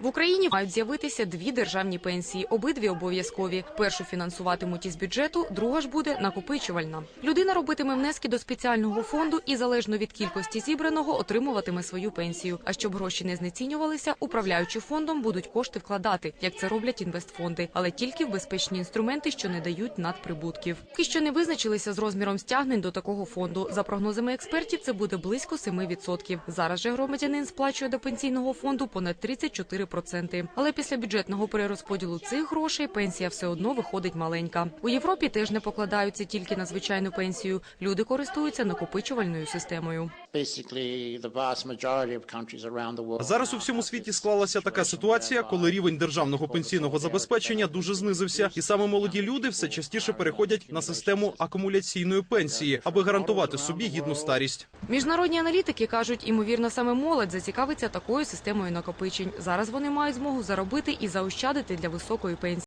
В Україні мають з'явитися дві державні пенсії, обидві обов'язкові. Першу фінансуватимуть із бюджету, друга ж буде накопичувальна. Людина робитиме внески до спеціального фонду і залежно від кількості зібраного отримуватиме свою пенсію. А щоб гроші не знецінювалися, управляючи фондом будуть кошти вкладати, як це роблять інвестфонди, але тільки в безпечні інструменти, що не дають надприбутків. Поки що не визначилися з розміром стягнень до такого фонду. За прогнозами експертів, це буде близько 7%. Зараз же громадянин сплачує до пенсійного фонду понад 34%. Але після бюджетного перерозподілу цих грошей пенсія все одно виходить маленька. У Європі теж не покладаються тільки на звичайну пенсію. Люди користуються накопичувальною системою. Basically the vast majority of countries around the world. Зараз у всьому світі склалася така ситуація, коли рівень державного пенсійного забезпечення дуже знизився, і саме молоді люди все частіше переходять на систему акумуляційної пенсії, аби гарантувати собі гідну старість. Міжнародні аналітики кажуть, імовірно, саме молодь зацікавиться такою системою накопичень. Зараз вони мають змогу заробити і заощадити для високої пенсії.